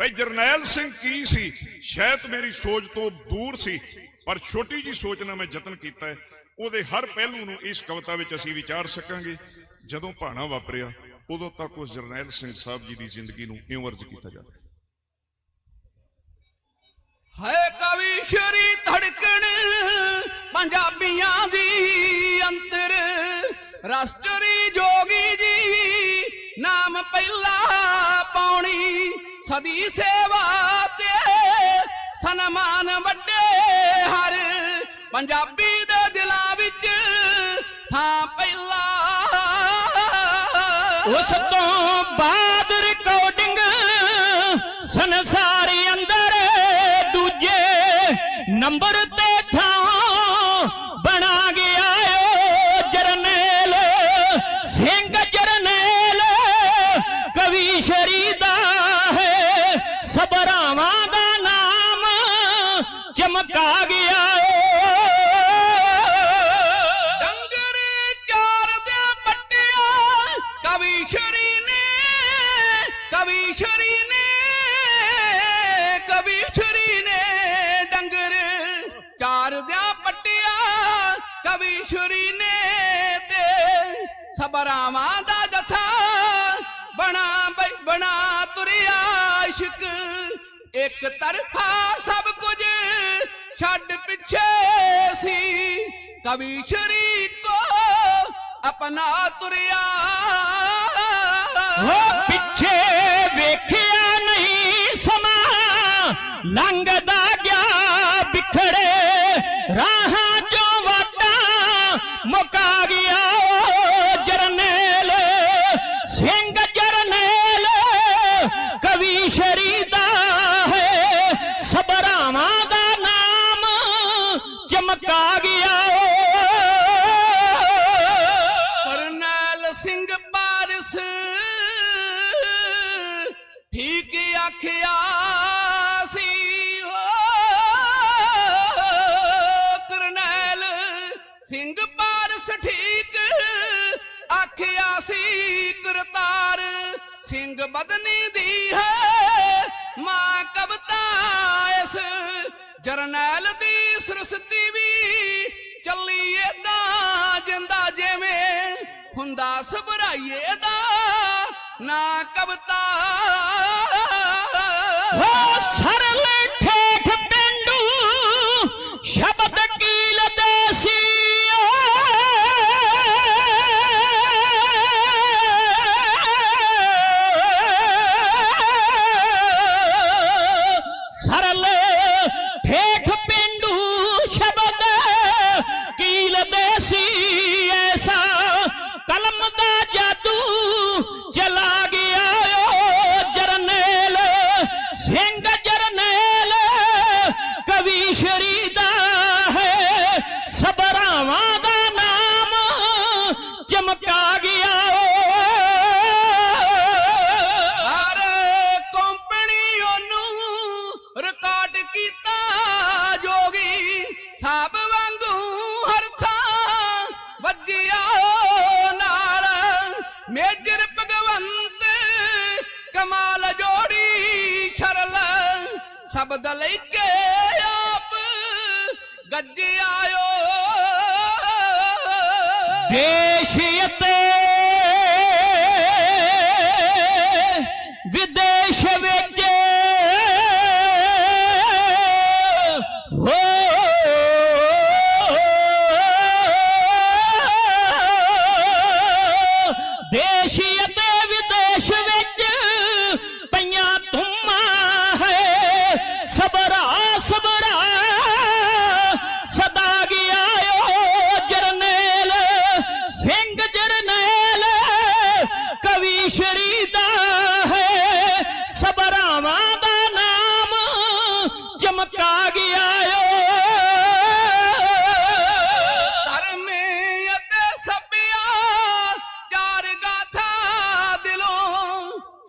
ਭਾਈ ਜਰਨੈਲ ਸਿੰਘ ਕੀ ਸੀ? ਸ਼ਾਇਦ ਮੇਰੀ ਸੋਚ ਤੋਂ ਦੂਰ ਸੀ, ਪਰ ਛੋਟੀ ਜੀ ਸੋਚ ਨਾਲ ਮੈਂ ਯਤਨ ਕੀਤਾ ਉਹਦੇ ਹਰ ਪਹਿਲੂ ਨੂੰ ਇਸ ਕਵਿਤਾ ਵਿੱਚ ਅਸੀਂ ਵਿਚਾਰ ਸਕਾਂਗੇ। ਜਦੋਂ ਭਾਣਾ ਵਾਪਰਿਆ, ਉਦੋਂ ਤੱਕ ਉਸ ਜਰਨੈਲ ਸਿੰਘ ਸਾਹਿਬ ਜੀ ਦੀ ਜ਼ਿੰਦਗੀ ਨੂੰ ਇਉਂ ਅਰਜ਼ ਕੀਤਾ ਜਾਵੇ ਹੈ। ਕਵੀ ਸ਼ਰੀ ਧੜਕਣ, ਪੰਜਾਬੀਆਂ ਦੀ ਅੰਤਰ। ਰਾਸ਼ਟਰੀ ਜੋਗੀ ਜੀ, ਨਾਮ ਪਹਿਲਾ ਪਾਉਣੀ। ਸਦੀ ਸੇਵਾ ਤੇ ਸਨਮਾਨ ਵੱਡੇ ਹਰ ਪੰਜਾਬੀ ਦੇ ਦਿਲਾਂ ਵਿੱਚ ਥਾਂ ਪਹਿਲਾ। ਉਸ ਤੋਂ ਬਾਅਦ ਰਿਕਾਰਡਿੰਗ ਸੰਸਾਰੀ ਅੰਦਰ ਦੂਜੇ ਨੰਬਰ ਤੇ ਚਮਕਾ ਗਿਆ ਡੰਗਰ ਚਾਰ ਦੇ ਪੱਟਿਆ, ਕਵੀ ਸ਼ਰੀ ਨੇ, ਕਵੀ ਸ਼ਰੀ ਨੇ, ਕਵੀ ਸ਼ਰੀ ਨੇ ਡੰਗਰ ਚਾਰ ਦੇ ਪੱਟਿਆ, ਕਵੀ ਸ਼ਰੀ ਨੇ ਤੇ ਸਬਰਾਵਾਂ ਦਾ ਜਥਾ ਬਣਾ ਬਈ, ਬਣਾ ਤੁਰਿਆ ਇਸ਼ਕ। ਇੱਕ ਤਰਫਾ ਸਭ ਕਵੀ ਸ਼ਰੀ ਕੋ ਆਪਣਾ ਤੁਰਿਆ ਹੋ ਪਿੱਛੇ ਵੇਖਿਆ ਨਹੀਂ ਸਮਾਂ ਲੰਘਦਾ ਸਿੰਘ ਪਾਰਸ ਠੀਕ, ਆਖਿਆ ਸੀ ਕਰਤਾਰ, ਸਿੰਘ ਬਦਨੀ ਦੀ ਹੈ, ਮਾਂ ਕਵਤਾ ਇਸ, ਜਰਨੈਲ ਦੀ ਸਰਸਤੀ ਵੀ ਚੱਲੀ ਏਦਾਂ ਜਿੰਦਾ ਜਿਵੇਂ ਹੁੰਦਾ ਸਬਰਾਈਏ ਦਾ ਨਾ ਕਵਤਾ। Sarale ਮੇਜਰ ਭਗਵੰਤ, ਕਮਾਲ ਜੋੜੀ ਸ਼ਰਲ ਸ਼ਬਦ ਲੈ ਕੇ ਆਪ ਗੱਜਿਆ ਓ ਦੇਸ਼ ਅਤੇ ਵਿਦੇਸ਼ ਵਿੱਚ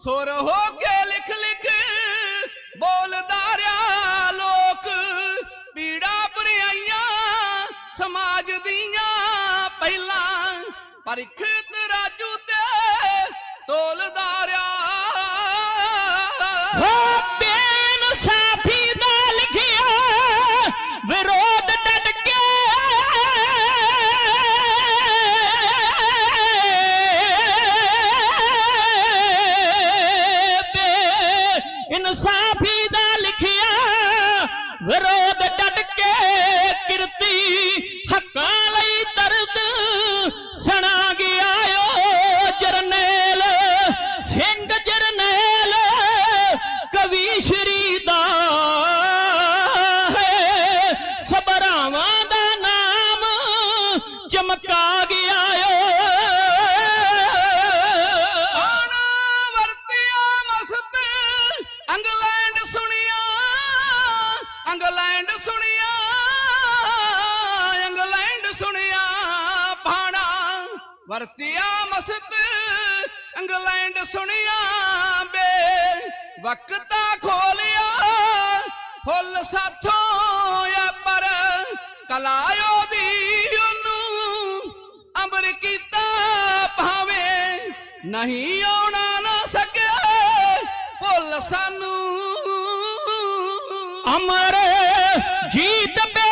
ಸೋರ ಹೋಗೆ ਇੰਗਲੈਂਡ ਸੁਣਿਆ ਇੰਗਲੈਂਡ ਸੁਣਿਆ, ਭਾਣਾ ਵਰਤਿਆ ਮਸਤ ਇੰਗਲੈਂਡ ਸੁਣਿਆ, ਬੇ ਵਕਤਾ ਖੋਲਿਆ, ਫੁੱਲ ਸਾਥੋਂ ਆ ਪਰ ਕਲਾਇਓ ਦੀ ਉਹਨੂੰ ਅੰਬਰ ਕੀਤਾ ਭਾਵੇਂ ਨਹੀਂ ਆਉਣਾ ਨਾ ਸਕਿਆ ਭੁੱਲ ਸਾਨੂੰ ਅਮਰ ਜੀਤ ਬੇ